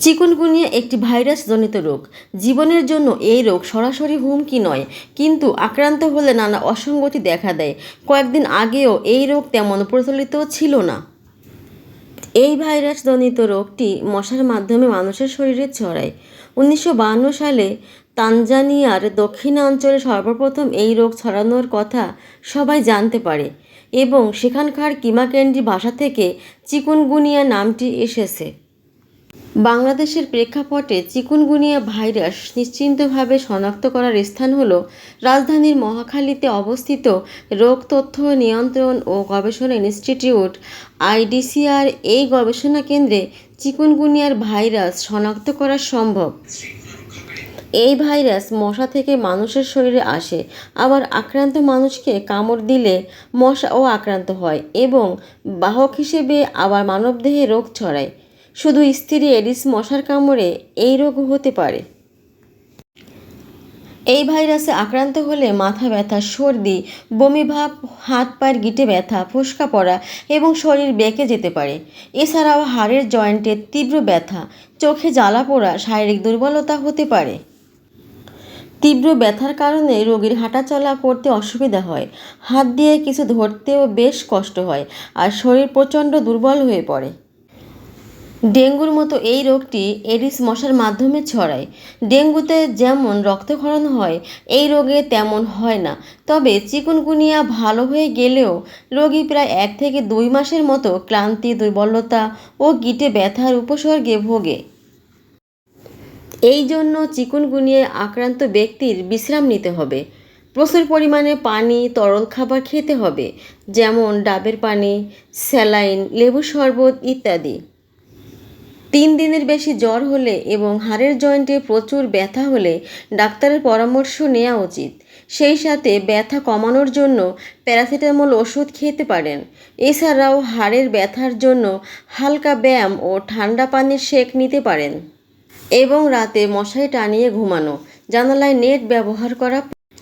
Chikungunya একটি ভাইরাসজনিত রোগ। জীবনের জন্য এই রোগ সরাসরি হুমকি নয়, কিন্তু আক্রান্ত হলে নানা অসঙ্গতি দেখা দেয়। কয়েকদিন আগেও এই রোগ তেমন প্রচলিত ছিল না। এই ভাইরাসজনিত রোগটি মশার মাধ্যমে মানুষের শরীরে ছড়ায়। উনিশশো সালে তানজানিয়ার দক্ষিণাঞ্চলে সর্বপ্রথম এই রোগ ছড়ানোর কথা সবাই জানতে পারে এবং সেখানকার কিমাকেন্ডি ভাষা থেকে চিকুনগুনিয়া নামটি এসেছে। বাংলাদেশের প্রেক্ষাপটে চিকুনগুনিয়া ভাইরাস নিশ্চিন্তভাবে শনাক্ত করার স্থান হল রাজধানীর মহাখালীতে অবস্থিত রোগ তথ্য নিয়ন্ত্রণ ও গবেষণা ইনস্টিটিউট, আইডিসিআর। এই গবেষণা কেন্দ্রে চিকুনগুনিয়ার ভাইরাস শনাক্ত করা সম্ভব। এই ভাইরাস মশা থেকে মানুষের শরীরে আসে, আবার আক্রান্ত মানুষকে কামড় দিলে মশাও আক্রান্ত হয় এবং বাহক হিসেবে আবার মানবদেহে রোগ ছড়ায়। শুধু স্ত্রী এডিস মশার কামড়ে এই রোগ হতে পারে। এই ভাইরাসে আক্রান্ত হলে মাথা ব্যথা, সর্দি বমিভাব হাত পায়ের গিটে ব্যথা, ফোসকা পড়া এবং শরীর বেঁকে যেতে পারে। এছাড়াও হাড়ের জয়েন্টে তীব্র ব্যথা, চোখে জ্বালা পোড়া, শারীরিক দুর্বলতা হতে পারে। তীব্র ব্যথার কারণে রোগীর হাঁটাচলা করতে অসুবিধা হয়। হাত দিয়ে কিছু ধরতেও বেশ কষ্ট হয় আর শরীর প্রচণ্ড দুর্বল হয়ে পড়ে। ডেঙ্গুর মতো এই রোগটি এডিস মশার মাধ্যমে ছড়ায়। ডেঙ্গুতে যেমন রক্তক্ষরণ হয়, এই রোগে তেমন হয় না। তবে চিকুনগুনিয়া ভালো হয়ে গেলেও রোগী প্রায় এক থেকে দুই মাসের মতো ক্লান্তি, দুর্বলতা ও গিটে ব্যথার উপসর্গে ভোগে। এই জন্য চিকুনগুনিয়ায় আক্রান্ত ব্যক্তির বিশ্রাম নিতে হবে। প্রচুর পরিমাণে পানি, তরল খাবার খেতে হবে, যেমন ডাবের পানি, স্যালাইন লেবু শরবত ইত্যাদি। তিন দিনের বেশি জ্বর হলে এবং হাড়ের জয়েন্টে প্রচুর ব্যথা হলে ডাক্তারের পরামর্শ নেওয়া উচিত। সেই সাথে ব্যথা কমানোর জন্য প্যারাসিটামল ওষুধ খেতে পারেন। এছাড়াও হাড়ের ব্যথার জন্য হালকা ব্যায়াম ও ঠান্ডা পানির সেক নিতে পারেন। এবং রাতে মশারি টানিয়ে ঘুমানো, জানালায় নেট ব্যবহার করা।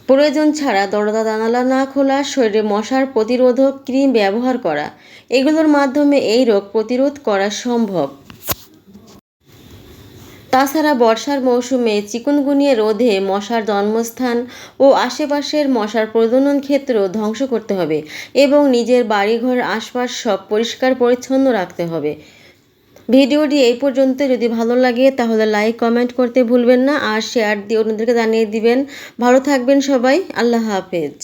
প্রয়োজন ছাড়া দরজা জানালা না খোলা, শরীরে মশার প্রতিরোধক ক্রিম ব্যবহার করা। এগুলোর মাধ্যমে এই রোগ প্রতিরোধ করা সম্ভব। তাছাড়া বর্ষার মৌসুমে চিকুনগুনিয়া রোধে মশার জন্মস্থান ও আশেপাশের মশার প্রজনন ক্ষেত্র ধ্বংস করতে হবে এবং নিজের বাড়িঘর, আশপাশ সব পরিষ্কার পরিচ্ছন্ন রাখতে হবে। ভিডিওটি এই পর্যন্ত। যদি ভালো লাগে তাহলে লাইক, কমেন্ট করতে ভুলবেন না আর শেয়ার দিয়ে অন্যদেরকে জানিয়ে দিবেন। ভালো থাকবেন সবাই। আল্লাহ হাফেজ।